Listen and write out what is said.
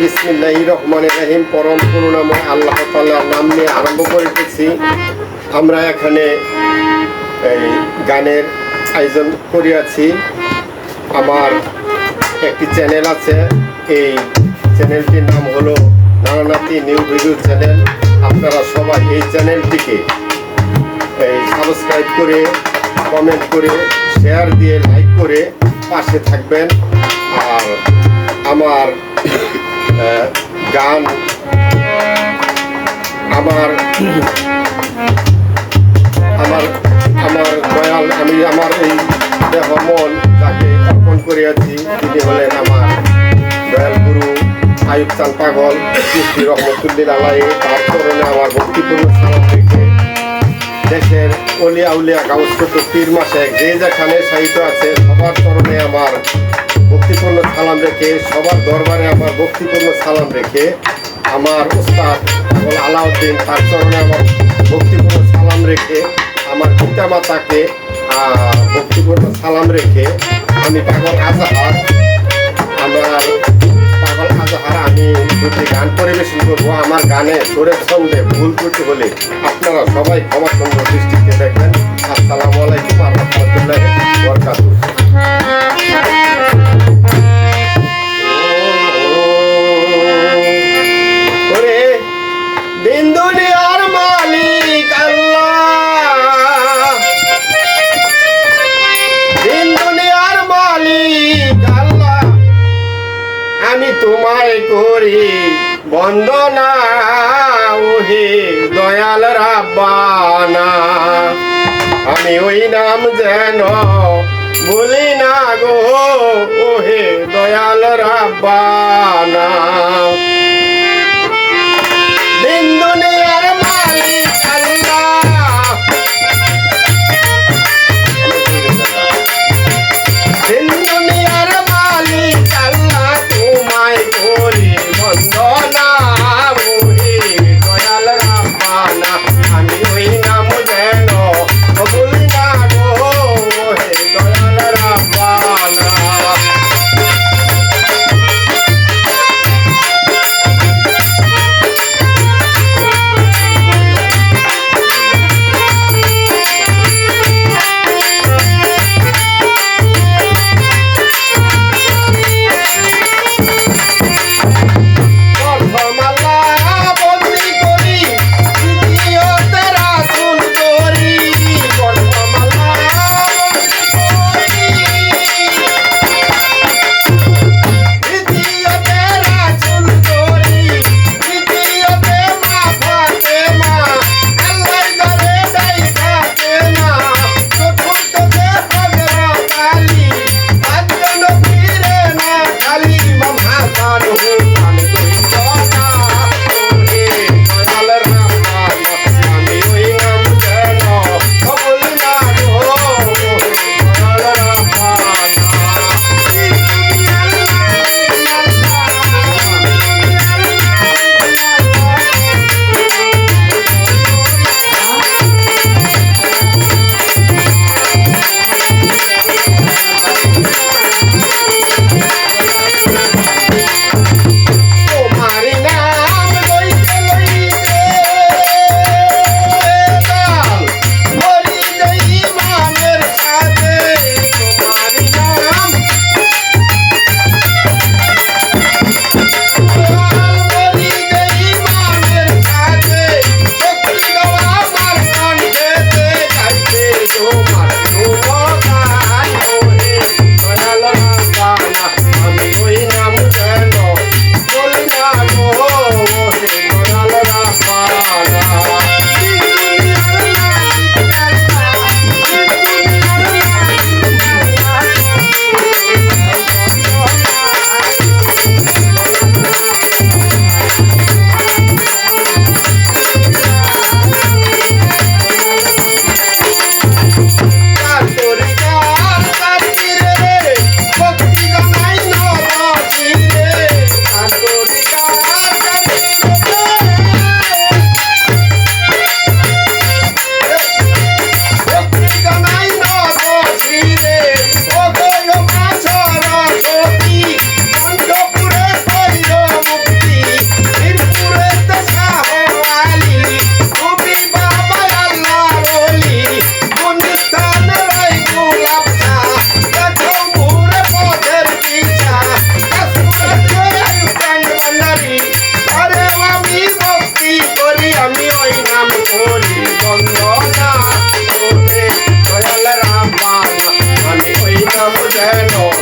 বিসমিল্লাহ রহমান রাহিম, পরম করুণাময় আল্লাহ তাল্লাহর নাম নিয়ে আরম্ভ করিতেছি। আমরা এখানে এই গানের আয়োজন করিয়াছি। আমার একটি চ্যানেল আছে, এই চ্যানেলটির নাম হলো নানানাতি নিউ ভিডিও চ্যানেল। আপনারা সবাই এই চ্যানেলটিকে এই সাবস্ক্রাইব করে, কমেন্ট করে, শেয়ার দিয়ে লাইক করে পাশে থাকবেন। আর আমার গান আমার আমার আমার দয়াল, আমি আমার এই দেহ মন যাকে অর্পণ করিয়াছি। তিনি হলেন আমার দয়াল গুরু আয়ুব চান পাগল মুফতি রহমতুল্লিল আলাই তার চরণে আমার ভক্তিপূর্ণ সালাম রেখে দেশের অলিয়া উলিয়া গাউসত পীর মাসে যে যেখানে সাহিত্য আছে, সবার চরণে আমার ভক্তিপূর্ণ সালাম রেখে, সবার দরবারে আমার ভক্তিপূর্ণ সালাম রেখে আমার উস্তাদ আলাউদ্দিন তার চরণে আমার ভক্তিপূর্ণ সালাম রেখে আমার পিতা মাতাকে ভক্তিপূর্ণ সালাম রেখে আমি পাগল আজাহার। আমার পাগল আজহার আমি দুটি গান পরিবেশন করব। আমার গানে সুরের সঙ্গে ভুল ত্রুটি হলে আপনারা সবাই ক্ষমা সুন্দর দৃষ্টিতে দেখবেন। আসসালামু আলাইকুম আর বরকাতুহ। তোমায় করি বন্দনা ওহে দয়াল রাব্বানা। আমি ওই নাম যেন বলি না গো, ওহে দয়াল রাব্বানা। Hello.